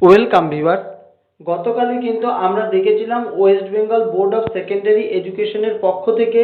Welcome ভিভার গতকালই কিন্তু আমরা দেখেছিলাম West Bengal Board of Secondary এডুকেশনের পক্ষ থেকে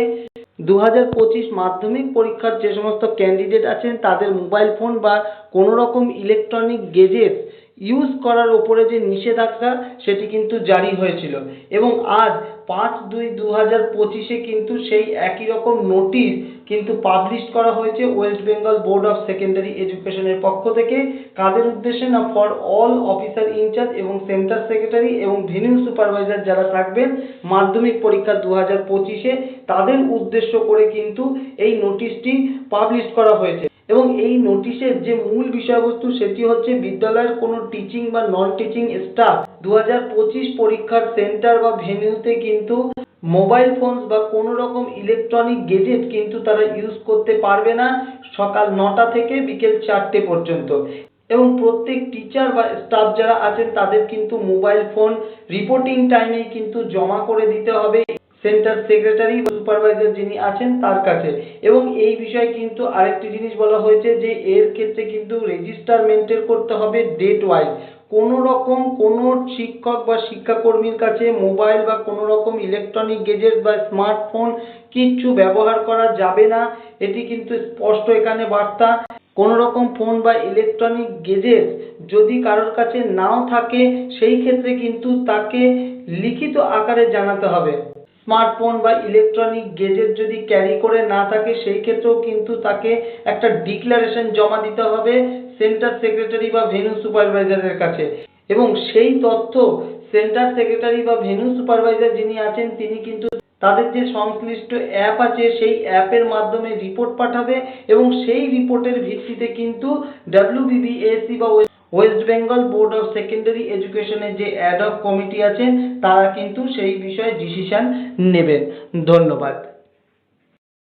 দু হাজার পঁচিশ মাধ্যমিক পরীক্ষার যে সমস্ত ক্যান্ডিডেট আছেন, তাদের মোবাইল ফোন বা কোনো রকম ইলেকট্রনিক গেজেট ইউজ করার ওপরে যে নিষেধাজ্ঞা, সেটি কিন্তু জারি হয়েছিল। এবং আজ পাঁচ দুই দু হাজার পঁচিশে কিন্তু সেই একই রকম নোটিশ কিন্তু পাবলিশ করা হয়েছে West Bengal Board of Secondary এডুকেশনের পক্ষ থেকে। কাদের উদ্দেশ্যে না for all officer in charge এবং সেন্টার সেক্রেটারি এবং ভেনিউ সুপারভাইজার যারা থাকবেন মাধ্যমিক পরীক্ষা দু হাজার পঁচিশে, তাদের উদ্দেশ্য করে কিন্তু এই নোটিশটি পাবলিশ করা হয়েছে। এবং এই নোটিশের যে মূল বিষয়বস্তু সেটি হচ্ছে বিদ্যালয়ের কোনো টিচিং বা নন টিচিং স্টাফ দু হাজার পঁচিশ পরীক্ষার সেন্টার বা ভেন্যুতে কিন্তু মোবাইল ফোন বা কোনো রকম ইলেকট্রনিক গেজেট কিন্তু তারা ইউজ করতে পারবে না সকাল নটা থেকে বিকেল চারটে পর্যন্ত। এবং প্রত্যেক টিচার বা স্টাফ যারা আছেন তাদের কিন্তু মোবাইল ফোন রিপোর্টিং টাইমেই কিন্তু জমা করে দিতে হবে। সেন্টার সেক্রেটারি সুপারভাইজার যিনি আছেন তার কাছে। এবং এই বিষয়ে কিন্তু আরেকটি জিনিস বলা হয়েছে যে এর ক্ষেত্রে কিন্তু রেজিস্টার মেনটেন করতে হবে ডেট ওয়াইজ কোনো রকম কোনো শিক্ষক বা শিক্ষাকর্মীর কাছে মোবাইল বা কোনো রকম ইলেকট্রনিক গেজেট বা স্মার্টফোন কিচ্ছু ব্যবহার করা যাবে না। এটি কিন্তু স্পষ্ট এখানে বার্তা। কোনো রকম ফোন বা ইলেকট্রনিক গেজেট যদি কারোর কাছে নাও থাকে, সেই ক্ষেত্রে কিন্তু তাকে লিখিত আকারে জানাতে হবে। স্মার্টফোন বা ইলেকট্রনিক গেজেট যদি ক্যারি করে না থাকে, সেই ক্ষেত্রেও কিন্তু তাকে একটা ডিক্লারেশন জমা দিতে হবে সেন্টার সেক্রেটারি বা ভেন্যু সুপারভাইজারের কাছে। এবং সেই তথ্য সেন্টার সেক্রেটারি বা ভেন্যু সুপারভাইজার যিনি আছেন, তিনি কিন্তু তাদের যে সংশ্লিষ্ট অ্যাপ আছে, সেই অ্যাপের মাধ্যমে রিপোর্ট পাঠাবে এবং সেই রিপোর্টের ভিত্তিতে কিন্তু ডাব্লিউবিবিএসসি বা West Bengal Board of Secondary এডুকেশনের যে অ্যাডহক কমিটি আছে তারা কিন্তু সেই বিষয়ে ডিসিশান নেবেন। ধন্যবাদ।